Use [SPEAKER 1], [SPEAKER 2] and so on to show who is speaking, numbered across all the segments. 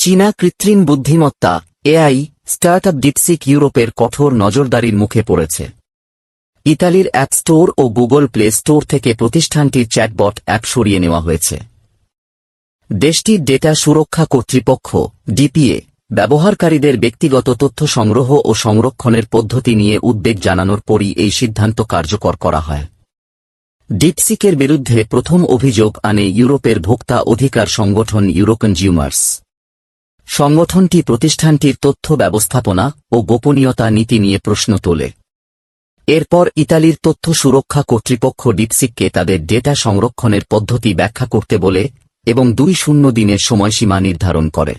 [SPEAKER 1] চীনা কৃত্রিম বুদ্ধিমত্তা, এআই, স্টার্টআপ ডিপসিক ইউরোপের কঠোর নজরদারির মুখে পড়েছে। ইতালির অ্যাপ স্টোর ও গুগল প্লে স্টোর থেকে প্রতিষ্ঠানটির চ্যাটবট অ্যাপ সরিয়ে নেওয়া হয়েছে। দেশটির ডেটা সুরক্ষা কর্তৃপক্ষ, ডিপিএ, ব্যবহারকারীদের ব্যক্তিগত তথ্য সংগ্রহ ও সংরক্ষণের পদ্ধতি নিয়ে উদ্বেগ জানানোর পরই এই সিদ্ধান্ত কার্যকর করা হয়। ডিপসিকের বিরুদ্ধে প্রথম অভিযোগ আনে ইউরোপের ভোক্তা অধিকার সংগঠন ইউরোকনজিউমার্স সংগঠনটি প্রতিষ্ঠানটির তথ্য ব্যবস্থাপনা ও গোপনীয়তা নীতি নিয়ে প্রশ্ন তোলে। এরপর ইতালির তথ্য সুরক্ষা কর্তৃপক্ষ ডিপসিককে তাদের ডেটা সংরক্ষণের পদ্ধতি ব্যাখ্যা করতে বলে এবং দুই শূন্য দিনের সময়সীমা নির্ধারণ করে।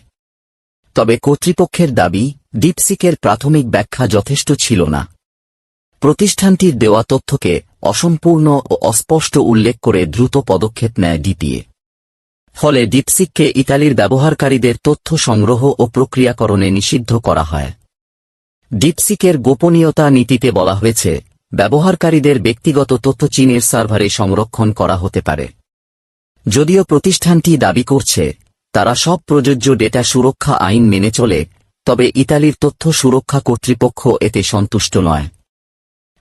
[SPEAKER 1] তবে কর্তৃপক্ষের দাবি, ডিপসিকের প্রাথমিক ব্যাখ্যা যথেষ্ট ছিল না। প্রতিষ্ঠানটির দেওয়া তথ্যকে অসম্পূর্ণ ও অস্পষ্ট উল্লেখ করে দ্রুত পদক্ষেপ নেয় ডিপিএ। ফলে ডিপসিককে ইতালির ব্যবহারকারীদের তথ্য সংগ্রহ ও প্রক্রিয়াকরণে নিষিদ্ধ করা হয়। ডিপসিকের গোপনীয়তা নীতিতে বলা হয়েছে, ব্যবহারকারীদের ব্যক্তিগত তথ্য চীনের সার্ভারে সংরক্ষণ করা হতে পারে। যদিও প্রতিষ্ঠানটি দাবি করছে, তারা সব প্রযোজ্য ডেটা সুরক্ষা আইন মেনে চলে, তবে ইতালির তথ্য সুরক্ষা কর্তৃপক্ষ এতে সন্তুষ্ট নয়।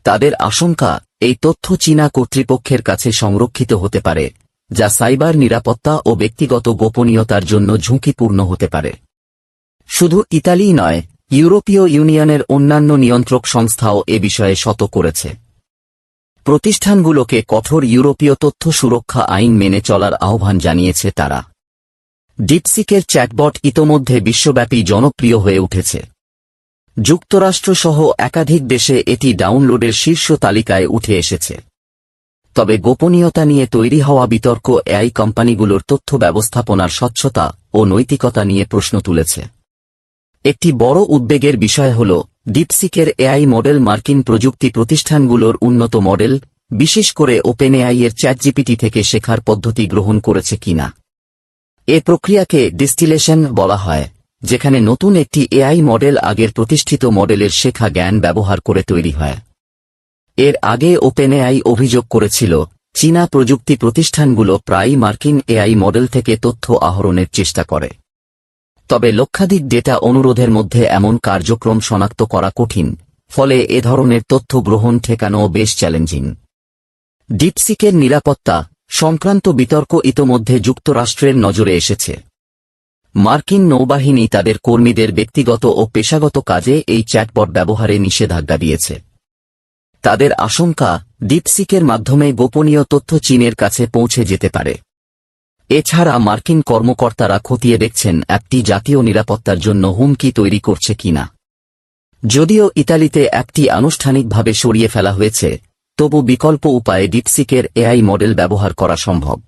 [SPEAKER 1] তাদের আশঙ্কা, এই তথ্য চীনা কর্তৃপক্ষের কাছে সংরক্ষিত হতে পারে যা সাইবার নিরাপত্তা ও ব্যক্তিগত গোপনীয়তার জন্য ঝুঁকিপূর্ণ হতে পারে। শুধু ইতালিই নয়, ইউরোপীয় ইউনিয়নের অন্যান্য নিয়ন্ত্রক সংস্থাও এ বিষয়ে শত করেছে। প্রতিষ্ঠানগুলোকে কঠোর ইউরোপীয় তথ্য সুরক্ষা আইন মেনে চলার আহ্বান জানিয়েছে তারা। ডিপসিকের চ্যাটবট ইতোমধ্যে বিশ্বব্যাপী জনপ্রিয় হয়ে উঠেছে। যুক্তরাষ্ট্রসহ একাধিক দেশে এটি ডাউনলোডের শীর্ষ তালিকায় উঠে এসেছে। তবে গোপনীয়তা নিয়ে তৈরি হওয়া বিতর্ক এআই কোম্পানিগুলোর তথ্য ব্যবস্থাপনার স্বচ্ছতা ও নৈতিকতা নিয়ে প্রশ্ন তুলেছে। একটি বড় উদ্বেগের বিষয় হল, ডিপসিকের এআই মডেল মার্কিন প্রযুক্তি প্রতিষ্ঠানগুলোর উন্নত মডেল, বিশেষ করে ওপেন এআই এর চ্যাটজিপিটি থেকে শেখার পদ্ধতি গ্রহণ করেছে কিনা। এ প্রক্রিয়াকে ডিস্টিলেশন বলা হয়, যেখানে নতুন একটি এআই মডেল আগের প্রতিষ্ঠিত মডেলের শেখা জ্ঞান ব্যবহার করে তৈরি হয়। এর আগে ওপেন এআই অভিযোগ করেছিল, চীনা প্রযুক্তি প্রতিষ্ঠানগুলো প্রায়ই মার্কিন এআই মডেল থেকে তথ্য আহরণের চেষ্টা করে। তবে লক্ষাধিক ডেটা অনুরোধের মধ্যে এমন কার্যক্রম শনাক্ত করা কঠিন, ফলে এ ধরনের তথ্য গ্রহণ ঠেকানো বেশ চ্যালেঞ্জিং। ডিপসিকের নিরাপত্তা সংক্রান্ত বিতর্ক ইতোমধ্যে যুক্তরাষ্ট্রের নজরে এসেছে। মার্কিন নৌবাহিনী তাদের কর্মীদের ব্যক্তিগত ও পেশাগত কাজে এই চ্যাটবট ব্যবহারে নিষেধাজ্ঞা দিয়েছে। তাদের আশঙ্কা, ডিপসিকের মাধ্যমে গোপনীয় তথ্য চীনের কাছে পৌঁছে যেতে পারে। এছাড়া মার্কিন কর্মকর্তারা খতিয়ে দেখছেন অ্যাপটি জাতীয় নিরাপত্তার জন্য হুমকি তৈরি করছে কিনা। যদিও ইতালিতে অ্যাপটি আনুষ্ঠানিকভাবে সরিয়ে ফেলা হয়েছে, তবু বিকল্প উপায়ে ডিপসিকের এআই মডেল ব্যবহার করা সম্ভব।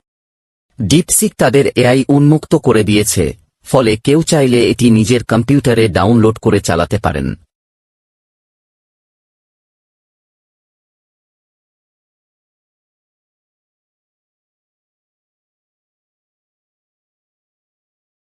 [SPEAKER 1] ডিপসিক তাদের এআই উন্মুক্ত করে দিয়েছে, ফলে কেউ চাইলে এটি নিজের কম্পিউটারে ডাউনলোড করে চালাতে পারেন।